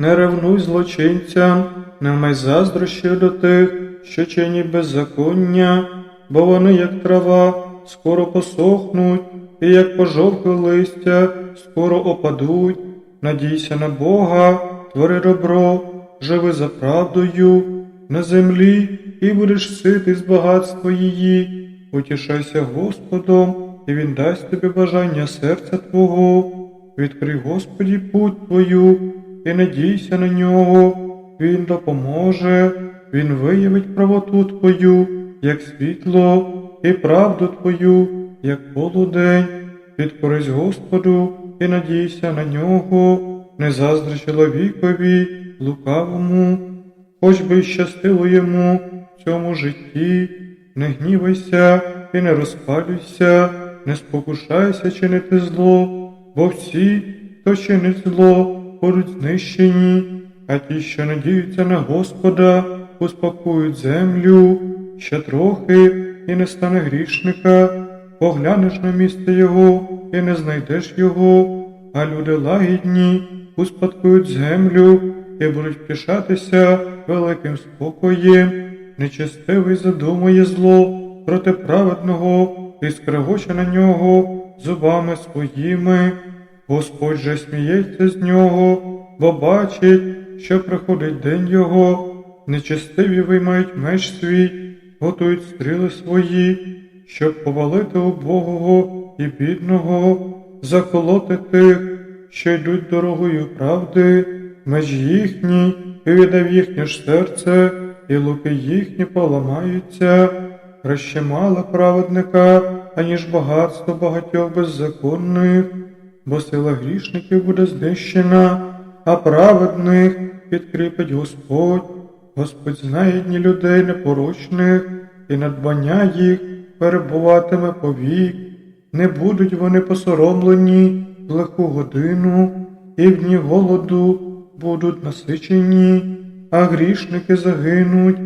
Не ревнуй злочинцям, не май заздрощів до тих, що чинять беззаконня, бо вони, як трава, скоро посохнуть, і як пожовкле листя, скоро опадуть. Надійся на Бога, твори добро, живи за правдою на землі, і будеш ситий з багатства її. Утішайся Господом, і Він дасть тобі бажання серця Твого. Відкрий Господі путь твою, і надійся на нього. Він допоможе, Він виявить правоту твою, як світло, і правду твою, як полудень. Підкорись Господу і надійся на нього, не заздри чоловікові, лукавому, хоч би щастило йому в цьому житті, не гнівайся і не розпалюйся, не спокушайся чинити зло, бо всі, хто чинить зло, будуть знищені, а ті, що надіються на Господа, успокоють землю, ще трохи і не стане грішника, поглянеш на місце його і не знайдеш його, а люди лагідні успадкують землю і будуть втішатися великим спокоєм. Нечестивий задумує зло проти праведного і скрегоче на нього зубами своїми. Господь же сміється з нього, бо бачить, що приходить день його. Нечестиві виймають меч свій, готують стріли свої, щоб повалити убогого і бідного, заколоти тих, що йдуть дорогою правди, меч їхній, і віддав їхнє ж серце, і луки їхні поламаються, краще мало праведника, аніж багатство багатьох беззаконних, бо сила грішників буде знищена, а праведних підкріпить Господь. Господь знає дні людей непорочних, і надбання їх перебуватиме повік. Не будуть вони посоромлені в лиху годину, і в дні голоду будуть насичені, а грішники загинуть,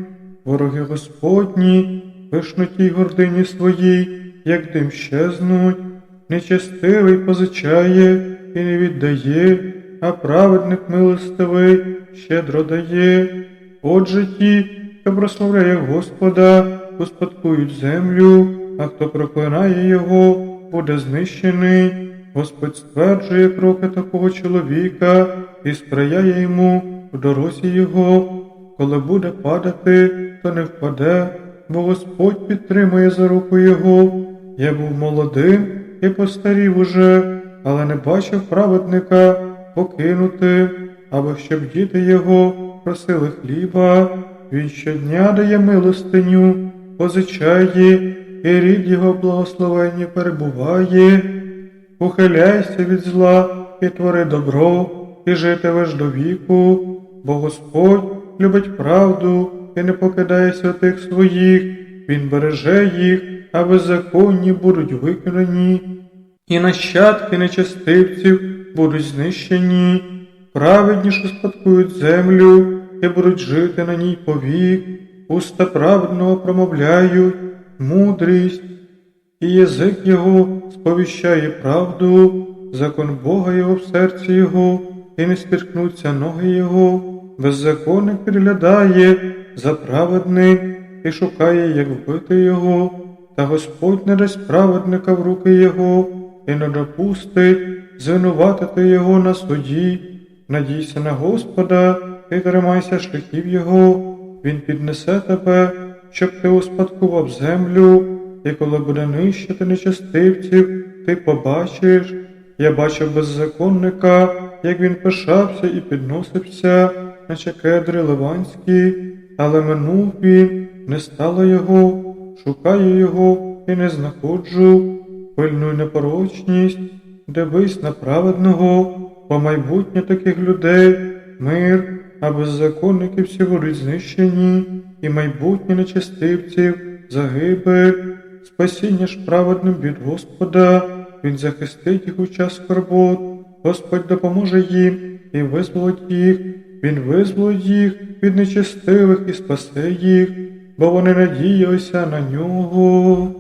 вороги Господні, пишноті й гордині своїй, як дим щезнуть, нечестивий позичає і не віддає, а праведник милостивий щедро дає. Отже ті, хто прославляє Господа, успадкують землю, а хто проклинає його, буде знищений. Господь стверджує кроки такого чоловіка і сприяє йому в дорозі його. Коли буде падати, то не впаде, бо Господь підтримує за руку його. Я був молодим і постарів уже, але не бачив праведника покинути, або щоб діти його просили хліба. Він щодня дає милостиню, позичає, і рід його благословенні перебуває. Ухиляйся від зла і твори добро, і житимеш до віку, бо Господь любить правду і не покидає святих своїх, Він береже їх, а беззаконні будуть виконані, і нащадки нечестивців будуть знищені, праведні ж успадкують землю і будуть жити на ній повік, уста праведного промовляють, мудрість, і язик його сповіщає правду, закон Бога його в серці його, і не спіткнуться ноги його, беззаконник підглядає за праведним і шукає, як вбити його, та Господь не дасть праведника в руки його, і не допустить звинуватити його на суді. Надійся на Господа і тримайся шляхів Його, Він піднесе тебе, щоб ти успадкував землю, і коли буде нищити нечестивців, ти побачиш. Я бачив беззаконника, як він пишався і підносився, наче кедри ливанські, але минув він, не стало його, шукаю його і не знаходжу, пильнуй непорочність, дивись на праведного, бо майбутнє таких людей, мир, а беззаконники всі будуть знищені, і майбутнє нечестивців, загибель, спасіння ж праведним від Господа, Він захистить їх у час скорбот, Господь допоможе їм і визволить їх, Він визволить їх від нечестивих і спасе їх, бо вони надіялися на нього.